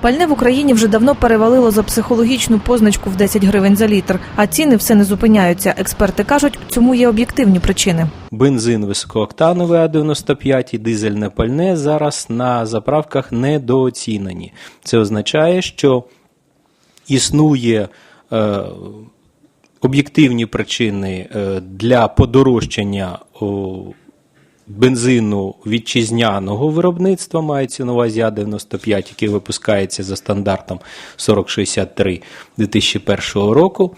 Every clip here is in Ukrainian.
Пальне в Україні вже давно перевалило за психологічну позначку в 10 гривень за літр, а ціни все не зупиняються. Експерти кажуть, цьому є об'єктивні причини. Бензин високооктановий А95 і дизельне пальне зараз на заправках недооцінені. Це означає, що існує е, об'єктивні причини е, для подорожчання бензину вітчизняного виробництва, мається на увазі А95, який випускається за стандартом 4063 2001 року.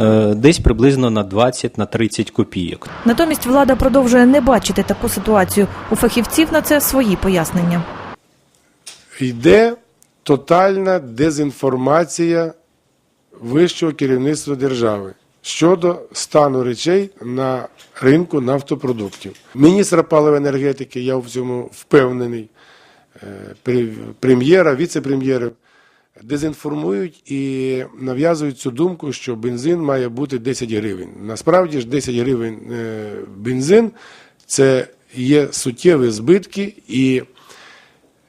е, Десь приблизно на 20 на 30 копійок. Натомість влада продовжує не бачити таку ситуацію. У фахівців на це свої пояснення. йде тотальна дезінформація вищого керівництва держави щодо стану речей на ринку нафтопродуктів. Міністра паливної енергетики, я в цьому впевнений, е, прем'єра, віце-прем'єри дезінформують і нав'язують цю думку, що бензин має бути 10 гривень. Насправді ж 10 гривень е, бензин це є суттєві збитки і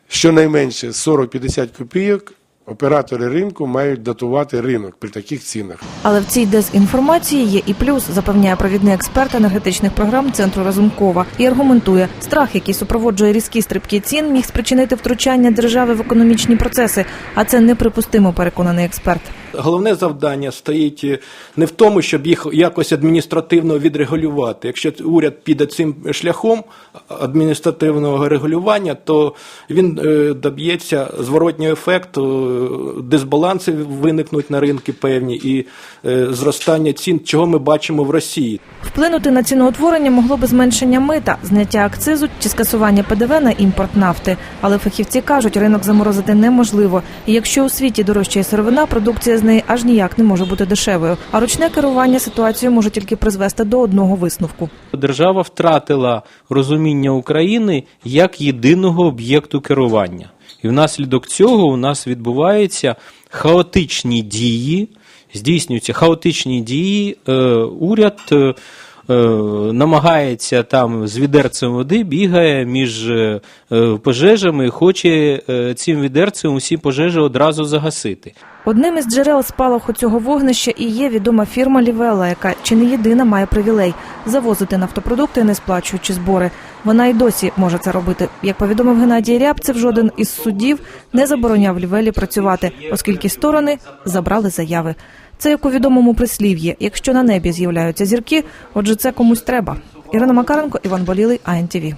щонайменше 40-50 копійок оператори ринку мають датувати ринок при таких цінах. Але в цій дезінформації є і плюс, запевняє провідний експерт енергетичних програм центру Разумкова і аргументує, страх, який супроводжує різкі стрибки цін, міг спричинити втручання держави в економічні процеси, а це неприпустимо, переконаний експерт. Головне завдання стоїть е, не в тому, щоб їх якось адміністративно відрегулювати. Якщо уряд піде цим шляхом адміністративного регулювання, то він е, доб'ється зворотнього ефекту, е, дисбаланси виникнуть на ринки певні і зростання цін, чого ми бачимо в Росії. Вплинути на ціноутворення могло би зменшення мита, зняття акцизу чи скасування ПДВ на імпорт нафти. Але фахівці кажуть, ринок заморозити неможливо. І якщо у світі дорожчає сировина, продукція з неї аж ніяк не може бути дешевою. А ручне керування ситуацією може тільки призвести до одного висновку. Держава втратила розуміння України як єдиного об'єкту керування. І внаслідок цього у нас відбуваються хаотичні дії, здійснюються хаотичні дії. Е, уряд е, намагається там з відерцем води бігає між е, е, пожежами хоче е, цим відерцем усі пожежі одразу загасити. Одним із джерел спалаху цього вогнища і є відома фірма Лівела, яка чи не єдина має привілей завозити нафтопродукти, не сплачуючи збори. Вона й досі може це робити. Як повідомив Геннадій Рябцев, жоден із судів не забороняв Лівелі працювати, оскільки сторони забрали заяви. Це як у відомому прислів'ї: якщо на небі з'являються зірки, отже, це комусь треба. Ірина Макаренко, Іван Болілий, АНТВ.